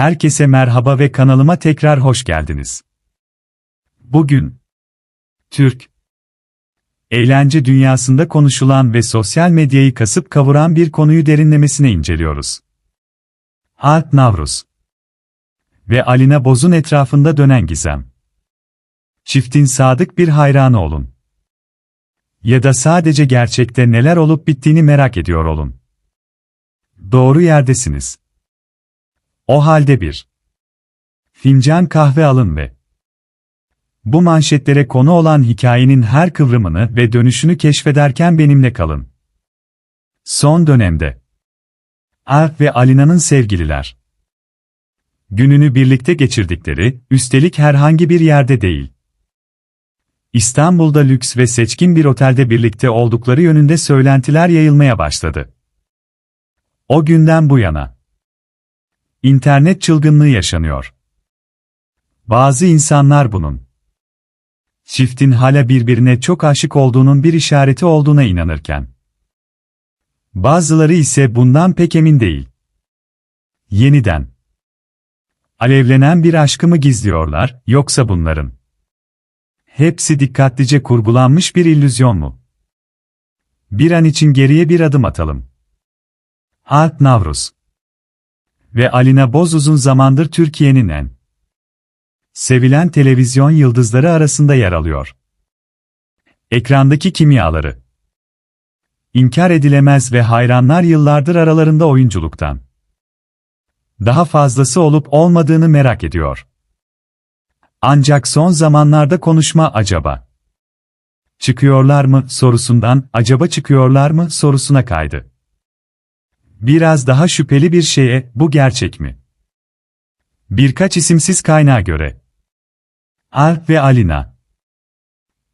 Herkese merhaba ve kanalıma tekrar hoş geldiniz. Bugün Türk eğlence dünyasında konuşulan ve sosyal medyayı kasıp kavuran bir konuyu derinlemesine inceliyoruz. Alp Navruz ve Alina Boz'un etrafında dönen gizem. Çiftin sadık bir hayranı olun. Ya da sadece gerçekte neler olup bittiğini merak ediyor olun. Doğru yerdesiniz. O halde bir fincan kahve alın ve bu manşetlere konu olan hikayenin her kıvrımını ve dönüşünü keşfederken benimle kalın. Son dönemde Alp ve Alina'nın sevgililer gününü birlikte geçirdikleri, üstelik herhangi bir yerde değil. İstanbul'da lüks ve seçkin bir otelde birlikte oldukları yönünde söylentiler yayılmaya başladı. O günden bu yana İnternet çılgınlığı yaşanıyor. Bazı insanlar bunun çiftin hala birbirine çok aşık olduğunun bir işareti olduğuna inanırken bazıları ise bundan pek emin değil. Yeniden alevlenen bir aşkı mı gizliyorlar yoksa bunların hepsi dikkatlice kurgulanmış bir illüzyon mu? Bir an için geriye bir adım atalım. Alp Navruz ve Alina Boz uzun zamandır Türkiye'nin en sevilen televizyon yıldızları arasında yer alıyor. Ekrandaki kimyaları inkar edilemez ve hayranlar yıllardır aralarında oyunculuktan daha fazlası olup olmadığını merak ediyor. Ancak son zamanlarda konuşma acaba çıkıyorlar mı sorusundan acaba çıkıyorlar mı sorusuna kaydı. Biraz daha şüpheli bir şeye, bu gerçek mi? Birkaç isimsiz kaynağa göre. Alp ve Alina.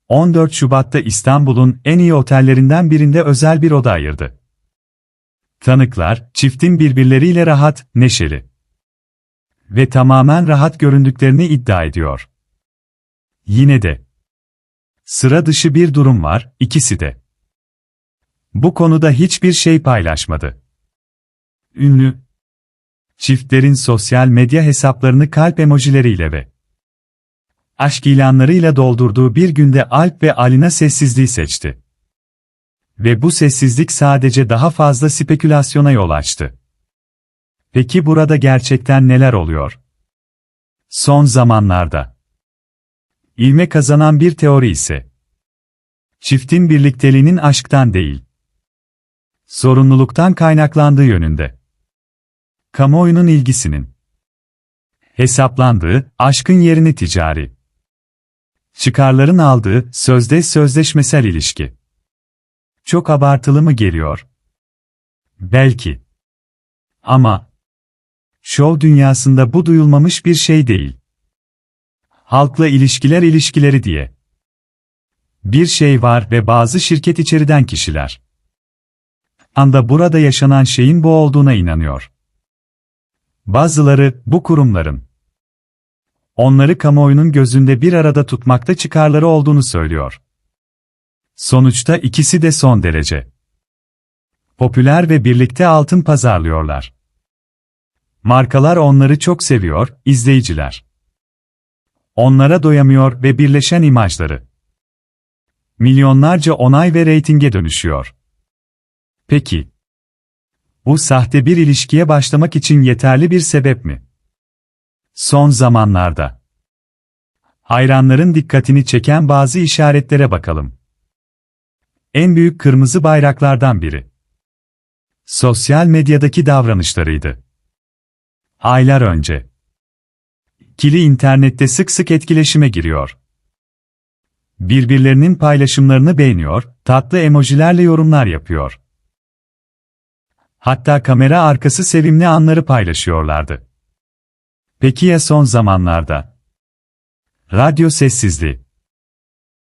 14 Şubat'ta İstanbul'un en iyi otellerinden birinde özel bir oda ayırdı. Tanıklar, çiftin birbirleriyle rahat, neşeli ve tamamen rahat göründüklerini iddia ediyor. Yine de sıra dışı bir durum var, ikisi de. Bu konuda hiçbir şey paylaşmadı ünlü çiftlerin sosyal medya hesaplarını kalp emojileriyle ve aşk ilanlarıyla doldurduğu bir günde Alp ve Alina sessizliği seçti. Ve bu sessizlik sadece daha fazla spekülasyona yol açtı. Peki burada gerçekten neler oluyor? Son zamanlarda ilme kazanan bir teori ise çiftin birlikteliğinin aşktan değil, sorumluluktan kaynaklandığı yönünde kamuoyunun ilgisinin hesaplandığı, aşkın yerini ticari çıkarların aldığı sözde sözleşmesel ilişki. Çok abartılı mı geliyor? Belki. Ama şov dünyasında bu duyulmamış bir şey değil. Halkla ilişkiler ilişkileri diye. Bir şey var ve bazı şirket içeriden kişiler. Anda burada yaşanan şeyin bu olduğuna inanıyor. Bazıları, bu kurumların onları kamuoyunun gözünde bir arada tutmakta çıkarları olduğunu söylüyor. Sonuçta ikisi de son derece popüler ve birlikte altın pazarlıyorlar. Markalar onları çok seviyor, izleyiciler. Onlara doyamıyor ve birleşen imajları. Milyonlarca onay ve reytinge dönüşüyor. Peki, bu sahte bir ilişkiye başlamak için yeterli bir sebep mi? Son zamanlarda hayranların dikkatini çeken bazı işaretlere bakalım. En büyük kırmızı bayraklardan biri sosyal medyadaki davranışlarıydı. Aylar önce Kili internette sık sık etkileşime giriyor. Birbirlerinin paylaşımlarını beğeniyor, tatlı emojilerle yorumlar yapıyor. Hatta kamera arkası sevimli anları paylaşıyorlardı. Peki ya son zamanlarda? Radyo sessizliği.